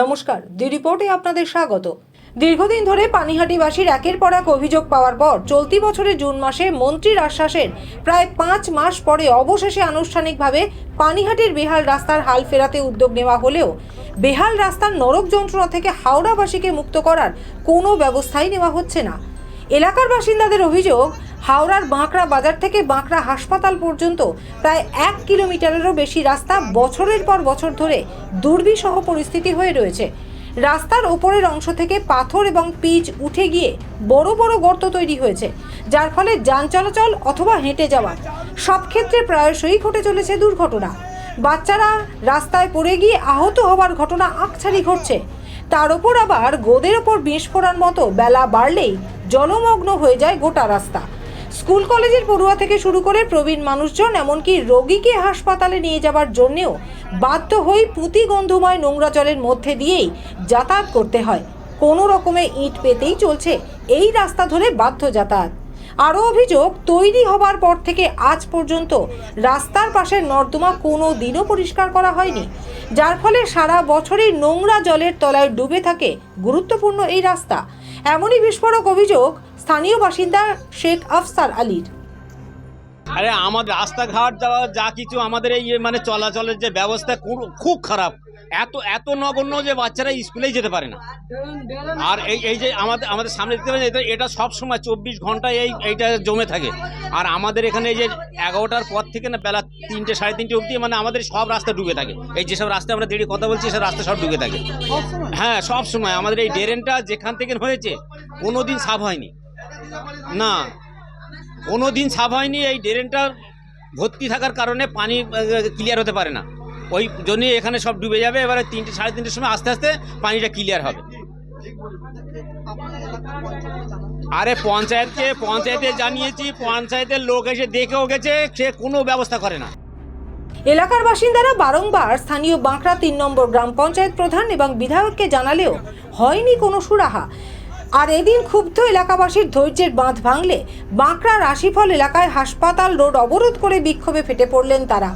নমস্কার দি রিপোর্টে আপনাদের স্বাগত। দীর্ঘদিন ধরে পানিহাটিবাসীর একের পর এক অভিযোগ পাওয়ার পর চলতি বছরের জুন মাসে মন্ত্রীর আশ্বাসের প্রায় পাঁচ মাস পরে অবশেষে আনুষ্ঠানিকভাবে পানিহাটির বেহাল রাস্তার হাল ফেরাতে উদ্যোগ নেওয়া হলেও বেহাল রাস্তার নরক যন্ত্রণা থেকে হাওড়াবাসীকে মুক্ত করার কোনো ব্যবস্থাই নেওয়া হচ্ছে না। এলাকার বাসিন্দাদের অভিযোগ হাওড়ার বাঁকড়া বাজার থেকে বাঁকড়া হাসপাতাল পর্যন্ত প্রায় এক কিলোমিটারেরও বেশি রাস্তা বছরের পর বছর ধরে দুর্বিষহ পরিস্থিতি হয়ে রয়েছে। রাস্তার ওপরের অংশ থেকে পাথর এবং পিচ উঠে গিয়ে বড় বড় গর্ত তৈরি হয়েছে, যার ফলে যান চলাচল অথবা হেঁটে যাওয়া সব ক্ষেত্রে প্রায়শই ঘটে চলেছে দুর্ঘটনা। বাচ্চারা রাস্তায় পড়ে গিয়ে আহত হওয়ার ঘটনা আকছারি ঘটছে। তার ওপর আবার গোদের ওপর ফোড়ার মতো বেলা বাড়লেই জলমগ্ন হয়ে যায় গোটা রাস্তা। স্কুল কলেজের পড়ুয়া থেকে শুরু করে প্রবীণ মানুষজন, এমনকি রোগীকে হাসপাতালে নিয়ে যাওয়ার জন্যেও বাধ্য হয়ে পুঁতি গন্ধময় নোংরা জলের মধ্যে দিয়েই যাতায়াত করতে হয়। কোনো রকমে ইট পেতেই চলছে এই রাস্তা ধরে বাধ্য যাতায়াত। আরও অভিযোগ, তৈরি হবার পর থেকে আজ পর্যন্ত রাস্তার পাশের নর্দমা কোনো দিনও পরিষ্কার করা হয়নি, যার ফলে সারা বছরই নোংরা জলের তলায় ডুবে থাকে গুরুত্বপূর্ণ এই রাস্তা। এমনই বিস্ফোরক অভিযোগ স্থানীয় বাসিন্দা শেখ আফসার আলীর। আরে আমাদের রাস্তাঘাট যাওয়া যা কিছু আমাদের এই যে মানে চলাচলের যে ব্যবস্থা খুব- খুব খারাপ। এত এত নগণ্য যে বাচ্চারা স্কুলেই যেতে পারে না। আর এই এই যে আমাদের আমাদের সামনে দেখতে পাচ্ছেন এটা- এটা সব সময় চব্বিশ ঘন্টায় এই এইটা জমে থাকে। আর আমাদের এখানে এই যে এগারোটার পর থেকে না বেলা তিনটে সাড়ে তিনটে অবধি মানে আমাদের সব রাস্তা ডুবে থাকে। এই যেসব রাস্তা আমরা দেরি কথা বলছি সব রাস্তা সব ডুবে থাকে। হ্যাঁ সব সময়। আমাদের এই ড্রেনটা যেখান থেকে হয়েছে কোনো দিন সাফ হয়নি। না কোনো দিন সাফ হয়নি, এই ড্রেনটা ভর্তি থাকার কারণে পানি ক্লিয়ার হতে পারে না। ওই জন্যই এখানে সব ডুবে যাবে, এবারে তিনটে, সাড়ে তিনটের সময় আস্তে আস্তে পানিটা ক্লিয়ার হবে। আরে পঞ্চায়েতকে, পঞ্চায়েতে জানিয়েছি, পঞ্চায়েতের লোক এসে দেখেও গেছে, সে কোনো ব্যবস্থা করে না। এলাকার বাসিন্দারা বারংবার স্থানীয় বাঁকড়া তিন নম্বর গ্রাম পঞ্চায়েত প্রধান এবং বিধায়ককে জানালেও হয়নি কোনো সুরাহা। আর এদিন ক্ষুব্ধ এলাকাবাসীর ধৈর্যের বাঁধ ভাঙলে বাঁকড়া রাশিফল এলাকায় হাসপাতাল রোড অবরোধ করে বিক্ষোভে ফেটে পড়লেন তারা।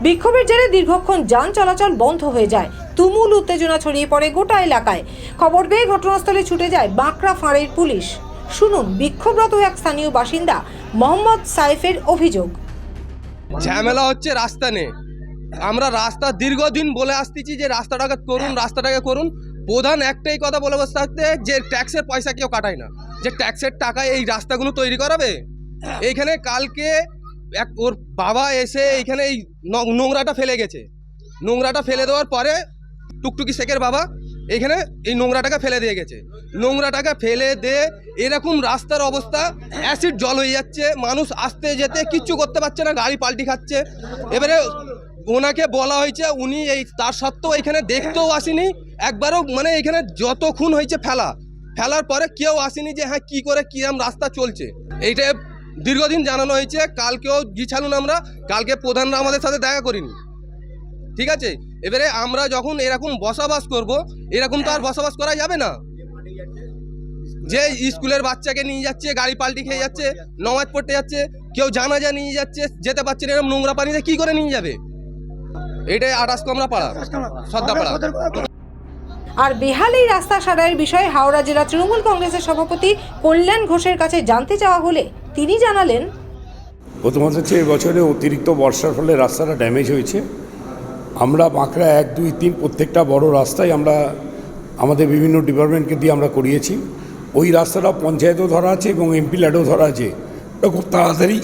বিক্ষোভের জেরে দীর্ঘক্ষণ যান চলাচল বন্ধ হয়ে যায়। তুমুল উত্তেজনা ছড়িয়ে পড়ে গোটা এলাকায়। খবর পেয়ে ঘটনাস্থলে ছুটে যায় বাঁকড়া ফাঁড়ির পুলিশ। শুনুন, বিক্ষোভরত এক স্থানীয় বাসিন্দা মোহাম্মদ সাইফের অভিযোগ। ঝামেলা হচ্ছে রাস্তা নেই আমরা রাস্তা দীর্ঘদিন বলে আসতেছি যে রাস্তাটাকে করুন রাস্তাটাকে করুন। প্রধান একটাই কথা বলে বসে থাকতে, যে ট্যাক্সের পয়সা কেউ কাটায় না। যে ট্যাক্সের টাকায় এই রাস্তাগুলো তৈরি করাবে। এইখানে কালকে এক ওর বাবা এসে এইখানে এই নোংরাটা ফেলে গেছে। নোংরাটা ফেলে দেওয়ার পরে টুকটুকি শেখের বাবা এইখানে এই নোংরাটাকে ফেলে দিয়ে গেছে। নোংরাটাকে ফেলে দিয়ে এরকম রাস্তার অবস্থা, অ্যাসিড জল হয়ে যাচ্ছে, মানুষ আসতে যেতে কিচ্ছু করতে পারছে না, গাড়ি পাল্টি খাচ্ছে। এবারে ওনাকে বলা হয়েছে, উনি এই, তার সত্ত্বেও এখানে দেখতেও আসেনি। একবারও মানে এখানে যত খুন হয়েছে ফেলা, ফেলার পরে কেউ আসেনি যে হ্যাঁ কি করে কিরম রাস্তা চলছে। এইটা দীর্ঘদিন জানানো হয়েছে, কালকেও গিয়েছিলাম আমরা, কালকে প্রধানরা আমাদের সাথে দেখা করিনি। ঠিক আছে? এবারে আমরা যখন এরকম বসবাস করব, এরকম তো আর বসবাস করা যাবে না। যে স্কুলের বাচ্চাকে নিয়ে যাচ্ছে, গাড়ি পাল্টি খেয়ে যাচ্ছে, নমাজ পড়তে যাচ্ছে, কেউ জানাজা নিয়ে যাচ্ছে, যেতে পারছে না, এরকম নোংরা পানিতে কি করে নিয়ে যাবে? এটাই আটাশ কমরা পাড়া সদ্দাপাড়া। আর বেহাল এই রাস্তা সারাইয়ের বিষয়ে হাওড়া জেলা তৃণমূল কংগ্রেসের সভাপতি কল্যাণ ঘোষের কাছে জানতে চাওয়া হলে তিনি জানালেন প্রথমত হচ্ছে এবছরে অতিরিক্ত বর্ষার ফলে রাস্তাটা ড্যামেজ হয়েছে। আমরা বাঁকড়া এক দুই তিন প্রত্যেকটা বড় রাস্তায় আমরা আমাদের বিভিন্ন ডিপার্টমেন্টকে দিয়ে আমরা করিয়েছি। ওই রাস্তাটা পঞ্চায়েতও ধরা আছে এবং এমপি ল্যাডও ধরা আছে। ওটা খুব তাড়াতাড়ি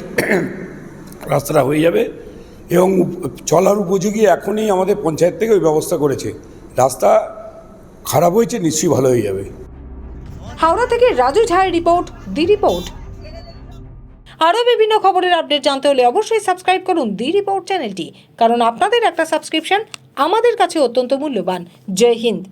রাস্তাটা হয়ে যাবে। এবং চলার উপযোগী এখনই আমাদের পঞ্চায়েত থেকে ওই ব্যবস্থা করেছে। রাস্তা খারাপ হয়েছে, নিশ্চয়ই ভালো হয়ে যাবে। হাওড়া থেকে রাজু ঝায়ের রিপোর্ট, দি রিপোর্ট। আরও বিভিন্ন খবরের আপডেট জানতে হলে অবশ্যই সাবস্ক্রাইব করুন দি রিপোর্ট চ্যানেলটি, কারণ আপনাদের একটা সাবস্ক্রিপশন আমাদের কাছে অত্যন্ত মূল্যবান। জয় হিন্দ।